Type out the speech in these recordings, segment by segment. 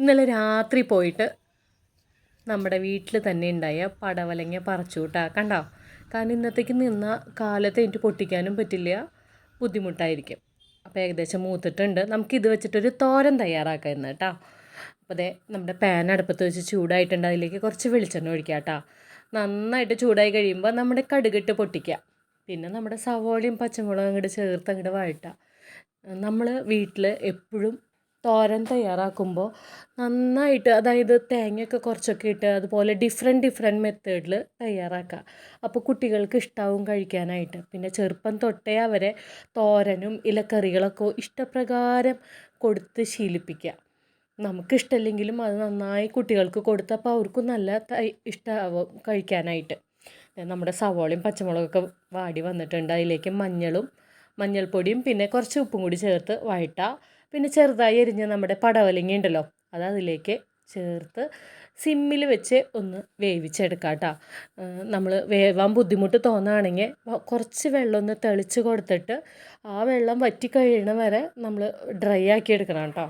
ഇന്നലെ രാത്രി പോയിട്ട് നമ്മുടെ വീട്ടിൽ തന്നെ ഉണ്ടായ പടവലങ്ങ പറിച്ചു കൂട്ടാ കണ്ടോ? കാരണം ഇന്നത്തേക്ക് നിന്ന കാലത്ത് എനിക്ക് പൊട്ടിക്കാനും പറ്റില്ല. ബുദ്ധിമുട്ടായിരിക്കും. അപ്പോൾ ഏകദേശം മൂത്തിട്ടുണ്ട്. നമുക്ക് ഇത് വെച്ചിട്ടൊരു തോരൻ തയ്യാറാക്കാം ഇന്ന് കേട്ടോ. അപ്പോൾ അതെ നമ്മുടെ പാൻ അടുപ്പത്ത് വെച്ച് ചൂടായിട്ടുണ്ട്. അതിലേക്ക് കുറച്ച് വെളിച്ചെണ്ണ ഒഴിക്കുക കേട്ടോ. നന്നായിട്ട് ചൂടായി കഴിയുമ്പോൾ നമ്മുടെ കടുകിട്ട് പൊട്ടിക്കുക. പിന്നെ നമ്മുടെ സവോളയും പച്ചമുളകും അങ്ങോട്ട് ചേർത്ത് അങ്ങോട്ട് വഴട്ടുക നമ്മൾ വീട്ടിൽ എപ്പോഴും തോരൻ തയ്യാറാക്കുമ്പോൾ നന്നായിട്ട് അതായത് തേങ്ങയൊക്കെ കുറച്ചൊക്കെ ഇട്ട് അതുപോലെ ഡിഫറെന്റ് ഡിഫറെന്റ് മെത്തേഡിൽ തയ്യാറാക്കുക. അപ്പോൾ കുട്ടികൾക്ക് ഇഷ്ടാവും കഴിക്കാനായിട്ട്. പിന്നെ ചെറുപ്പം തൊട്ടേ അവരെ തോരനും ഇലക്കറികളൊക്കെ ഇഷ്ടപ്രകാരം കൊടുത്ത് ശീലിപ്പിക്കുക. നമുക്കിഷ്ടമില്ലെങ്കിലും അത് നന്നായി കുട്ടികൾക്ക് കൊടുത്തപ്പോൾ അവർക്കും നല്ല ഇഷ്ടമാവും കഴിക്കാനായിട്ട്. നമ്മുടെ സവോളയും പച്ചമുളകൊക്കെ വാടി വന്നിട്ടുണ്ട്. അതിലേക്ക് മഞ്ഞളും മഞ്ഞൾപ്പൊടിയും പിന്നെ കുറച്ച് ഉപ്പും കൂടി ചേർത്ത് വഴറ്റുക പിന്നെ ചെറുതായി എരിഞ്ഞ നമ്മുടെ പടവലങ്ങ ഉണ്ടല്ലോ അത് അതിലേക്ക് ചേർത്ത് സിമ്മിൽ വെച്ച് ഒന്ന് വേവിച്ചെടുക്കാം കേട്ടോ നമ്മൾ വേവാൻ ബുദ്ധിമുട്ട് തോന്നുകയാണെങ്കിൽ കുറച്ച് വെള്ളം ഒന്ന് തെളിച്ച് കൊടുത്തിട്ട് ആ വെള്ളം വറ്റി കഴിയണ വരെ നമ്മൾ ഡ്രൈ ആക്കി എടുക്കണം കേട്ടോ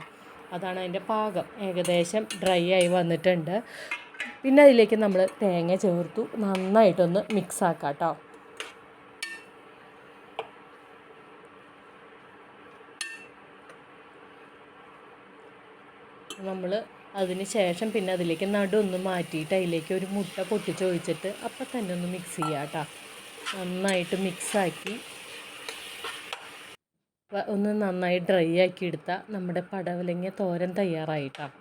അതാണ് അതിന്റെ പാകം. ഏകദേശം ഡ്രൈ ആയി വന്നിട്ടുണ്ട്. പിന്നെ അതിലേക്ക് നമ്മൾ തേങ്ങ ചേർത്തു. നന്നായിട്ടൊന്ന് മിക്സ് ആക്കാം കേട്ടോ നമ്മൾ അതിന് ശേഷം പിന്നെ അതിലേക്ക് നടുവൊന്ന് മാറ്റിയിട്ട് അതിലേക്ക് ഒരു മുട്ട പൊട്ടിച്ച് ഒഴിച്ചിട്ട് അപ്പം തന്നെ ഒന്ന് മിക്സ് ചെയ്യുക കേട്ടോ. നന്നായിട്ട് മിക്സാക്കി ഒന്ന് നന്നായി ഡ്രൈ ആക്കി എടുത്താൽ നമ്മുടെ പടവലങ്ങ തോരൻ തയ്യാറായിട്ടാണ്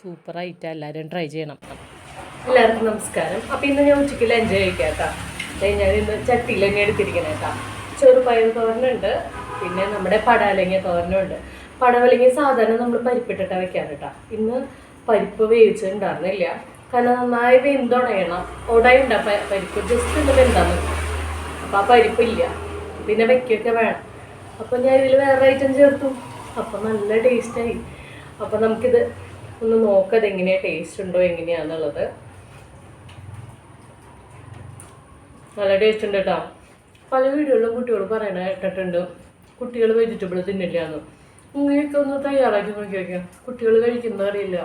സൂപ്പറായിട്ട് എല്ലാവരും ട്രൈ ചെയ്യണം. എല്ലാവർക്കും നമസ്കാരം. അപ്പോൾ ഇന്ന് ഞാൻ ഉച്ചയ്ക്ക് ലഞ്ച് കഴിക്കാം കേട്ടോ. ഞാൻ ഇന്ന് ചട്ടിയിൽ തന്നെ എടുത്തിരിക്കണം കേട്ടോ. ചെറുപയർ തോരനുണ്ട്. പിന്നെ നമ്മുടെ പടവലങ്ങ തോരനുണ്ട്. പടവലങ്ങ സാധാരണ നമ്മൾ പരിപ്പിട്ടിട്ടാണ് വെക്കാൻ കേട്ടോ. ഇന്ന് പരിപ്പ് വേവിച്ചിട്ടുണ്ടായിരുന്നില്ല. കാരണം നന്നായി വെന്തുടയണം ഉടയുണ്ട പരിപ്പ് ജസ്റ്റ് ഒന്ന് വെന്താൽ മതി അപ്പോൾ ആ പരിപ്പില്ല. പിന്നെ വെക്കൊക്കെ വേണം. അപ്പോൾ ഞാൻ ഇതിൽ വേറെ ഐറ്റം ചേർത്തു. അപ്പോൾ നല്ല ടേസ്റ്റായി അപ്പോൾ നമുക്കിത് ഒന്ന് നോക്കാം എങ്ങനെയാണ് ടേസ്റ്റ് ഉണ്ടോ എങ്ങനെയാന്നുള്ളത്. നല്ല ടേസ്റ്റ് ഉണ്ട് കേട്ടോ. പല വീടുകളിലും കുട്ടികൾ പറയണ കേട്ടിട്ടുണ്ട്. കുട്ടികൾ വെജിറ്റബിൾ തിന്നില്ല എന്ന് ഇങ്ങനെയൊക്കെ ഒന്ന് തയ്യാറാക്കി നോക്കി വയ്ക്കാം കുട്ടികൾ കഴിക്കുന്നത് അറിയില്ല